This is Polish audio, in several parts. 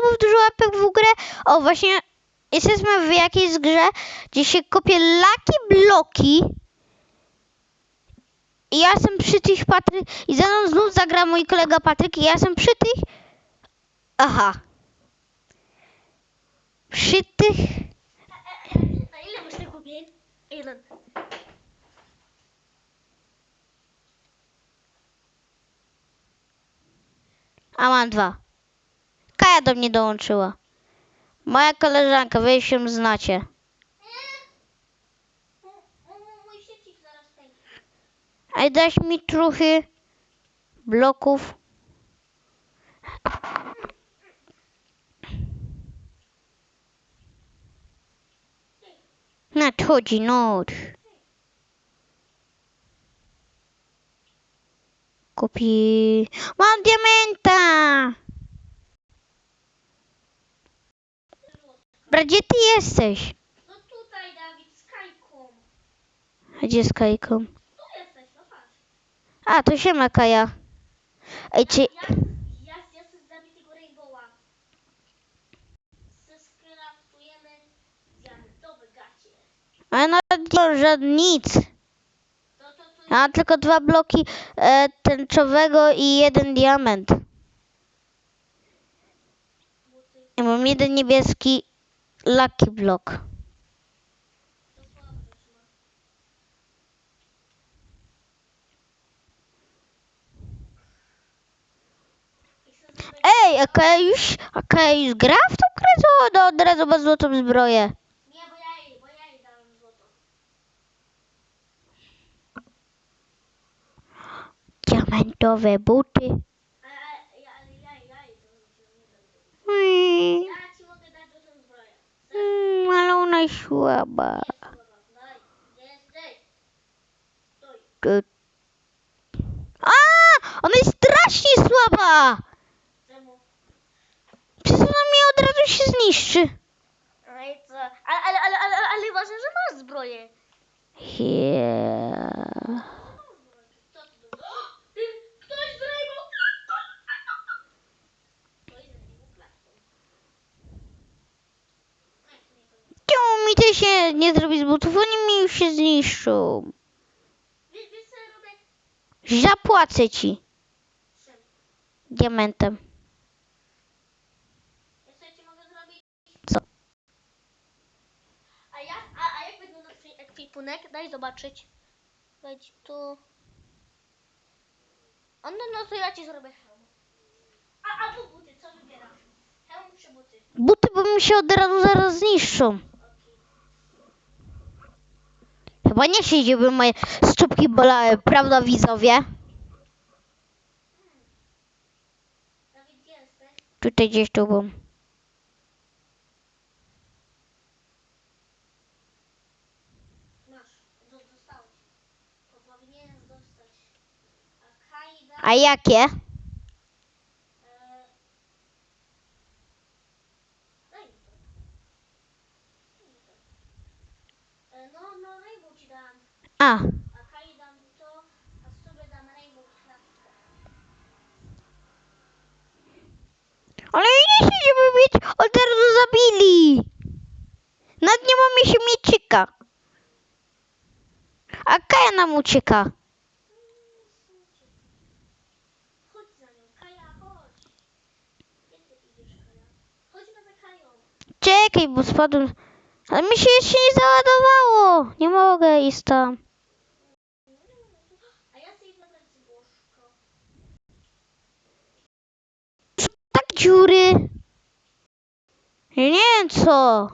subów, dużo łapek w górę. O, właśnie jesteśmy w jakiejś grze, gdzie się kopie laki bloki. I ja jestem przy tych Patryk. I za mną znów zagra mój kolega Patryk. I ja jestem przy tych. Aha. Przy tych. Na ile tego kupień? Jeden. A mam dwa. Kaja do mnie dołączyła. Moja koleżanka, wy się znacie. A daś mi trochę bloków. Nadchodzi noc. Kupi. Mam diamenta! Bra, gdzie ty jesteś? No tutaj, Dawid, z Kajką. A Gdzie z Kajką? Tu jesteś, no patrz. A, to się ma Kaja. Ej, czy... Ja, ja, ja chcę zabić tego Rainbowa. Zeskraftujemy diamentowe gacie. A no, nie żad nic. To, to, to Ja mam tylko dwa bloki e, tęczowego i jeden diament. Ja mam jeden niebieski lucky block. Ej, a Kaja już, a Kaja już gra w tą grę? To no, od razu ma złotą zbroję. Nie, bo ja jej, bo ja jej dałem złoto. Diamentowe buty. Ale, ale, ja- ale ja, ja jej to zrobiłem, nie dam tego. Mm, Ja ci mogę dać złotą zbroję. mm, ale ona jest słaba. A, ona jest strasznie słaba. Przecież ona mnie od razu się zniszczy. No? Ale, ale, ale, ale, ale ważne, że masz zbroję. Yeah. Co ty tu? Ty, ktoś zrejmał Ktoś zrejmał klatką. Ej, to nie koniec. To się nie zrobi z butów? Oni mi już się zniszczą. Zapłacę ci diamentem. Co? A jak, a, a jak wygląda ekwipunek? Daj zobaczyć. Wejdź tu. O, no, no to ja ci zrobię hełm. A, a tu buty, co wybierasz? Hełm czy buty? Buty, bo mi się od razu zaraz zniszczą. Chyba nie siedzi, by moje stópki bolały, prawda widzowie? Tutaj gdzieś tu był. Masz, do, dostałeś. To powinieneś dostać. A Kaida... A jakie? E, daj mi to. Daj mi to. E, no, no, Rainbow ci dam. A, A Kai dam to, a sobie dam Rainbow klatkę. ale nie siedzi, by mieć od razu zabili. Nad nie mamy się mieczyka. A Kaja nam ucieka. Czekaj, bo spadłem. Ale mi się jeszcze nie załadowało. Nie mogę iść tam. Tak dziury. Nie wiem co.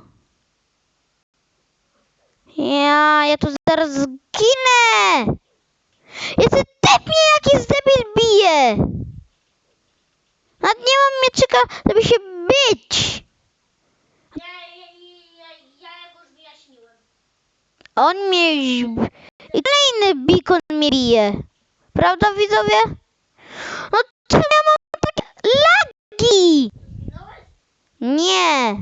Ja, ja tu zaraz zginę. Jestem tepnie, jaki debil bije. Nawet nie mam mieczyka, żeby się bić. Ja, ja, ja, ja, ja go już wyjaśniłem. On mnie. I kolejny bikon mnie bije. Prawda widzowie? No czemu ja mam takie lagi? Nie.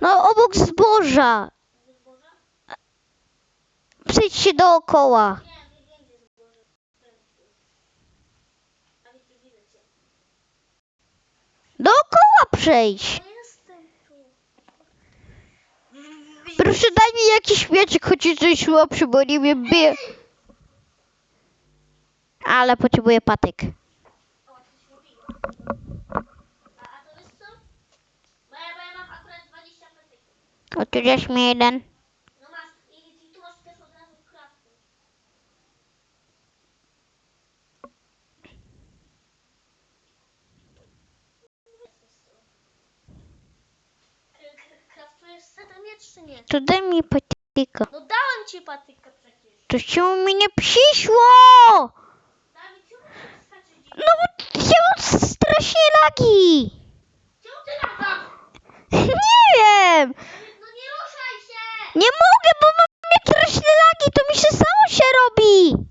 No obok zboża. Ze zboża? Przejdź się dookoła. Nie, nie wiem, gdzie zboże. A widzę, widzę cię. przejdź. No jestem tu. Mi jakiś mieczek, choć coś słabszy, bo nie wiem, bije. Ale potrzebuję patyk. O, coś mówiło. A, a to wiesz co? Bo ja, bo ja mam akurat 20 petyków. O, tu dasz mi jeden. No masz, i, i tu masz też od razu kratkę. Kraftujesz sobie ten miecz czy nie? To daj mi patyka. No dałem ci patykę przecież. To się mi nie przyszło! Dziś? No bo mam strasznie lagi. Czemu ty latasz? Nie wiem. No nie ruszaj się! Nie mogę, bo mam straszne lagi. To mi się samo się robi.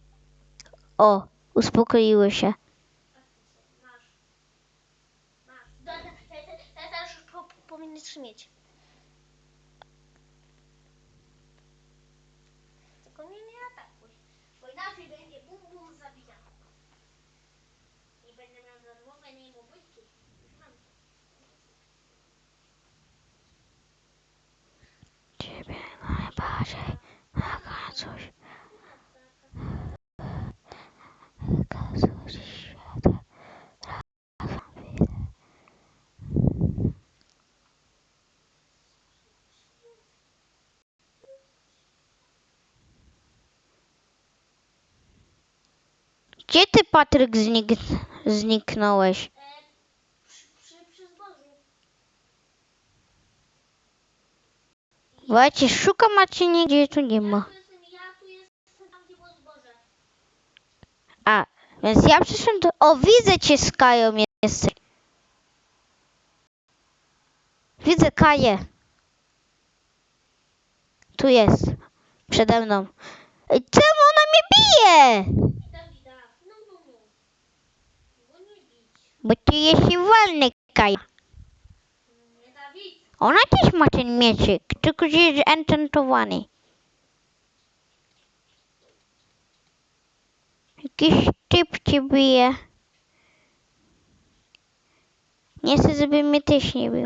O, uspokoiły się. Masz. Masz. Te- te- te- mieć. 这边来把谁 эти Patryk, znik zniknąłeś? E, cię szukam, a cię nigdzie tu nie ma. A, więc ja przyszłam do... O, widzę cię z Kają jesteś. Widzę Kaję. Tu jest. Przede mną. Czemu ona mnie bije? Dawida, no, no, no. Bo nie bić. Bo ty jesteś wolny, Kaja. Ona też ma ten mieczyk, tylko że jest enchantowany. Jakiś typ cię bije. Nie chcę, żeby mnie też nie bił.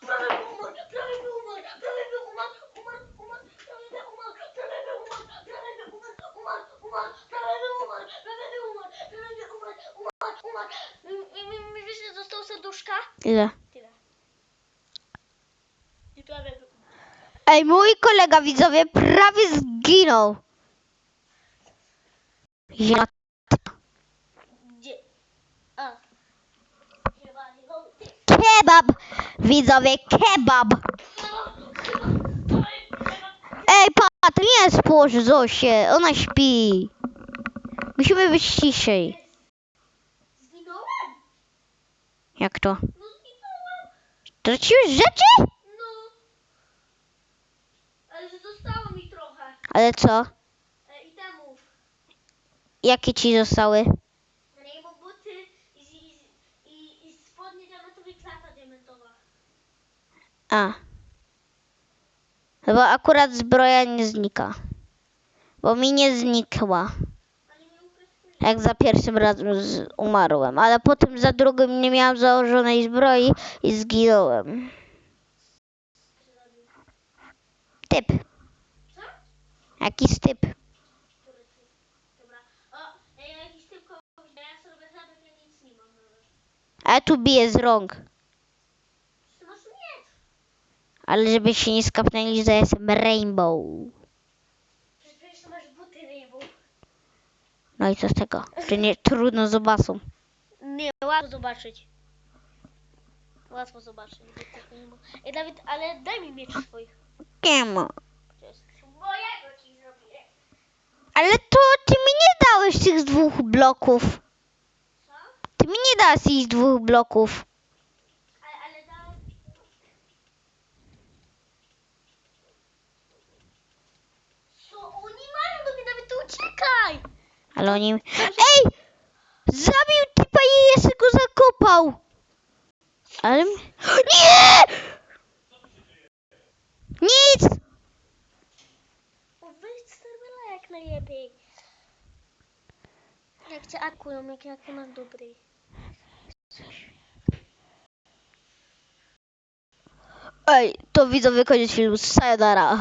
Prawie by umarł, prawie by umarł, prawie by umarł, umarł, umarł, prawie by umarł, prawie by umarł, prawie by umarł, umarł, umarł, prawie by umarł, prawie by umarł, prawie by umarł, umarł, umarł. Mi, mi, mi wiesz, że zostało serduszka? Ile? Tyle. Ej, mój kolega widzowie prawie zginął. Ja... Kebab! Widzowie, kebab! Ej, Pat, nie spójrz Zosie, ona śpi. Musimy być ciszej. Jak to? No. Straciłeś rzeczy? No. Ale że zostało mi trochę. Ale co? E, I temu. Jakie ci zostały? Rainbow buty i, i, i, i spodnie diamentowe i klata diamentowa. A. Chyba akurat zbroja nie znika. Bo mi nie znikła. Jak za pierwszym razem umarłem. Ale potem za drugim nie miałam założonej zbroi i zginąłem. Typ. Co? Jakiś typ. Który ty? Dobra. O, ej, jakiś typ kogoś, ja sobie zabrać, ja nic nie mam nawet. A ja tu biję z rąk. Ale żeby się nie skapnęli, że jestem rainbow. Przecież przecież to masz buty rainbow. No i co z tego? Czy nie trudno zobaczą. Nie, łatwo zobaczyć. Łatwo zobaczyć. Ej, Dawid, ale daj mi miecz swój. Nie ma. To jest mojego ci zrobię. Ale to ty mi nie dałeś tych dwóch bloków. Co? Ty mi nie dałeś tych dwóch bloków. Ale, ale dałem... Co oni mają do mnie, Dawid, to uciekaj! Ale oni... Ej! Zabił typa i jeszcze go zakopał. Ale... Nie! Nic! Wyjdź z serwera jak najlepiej. Jak cię akują, jak, jak masz dobrej. Ej, to widzowie koniec filmu. Sayonara.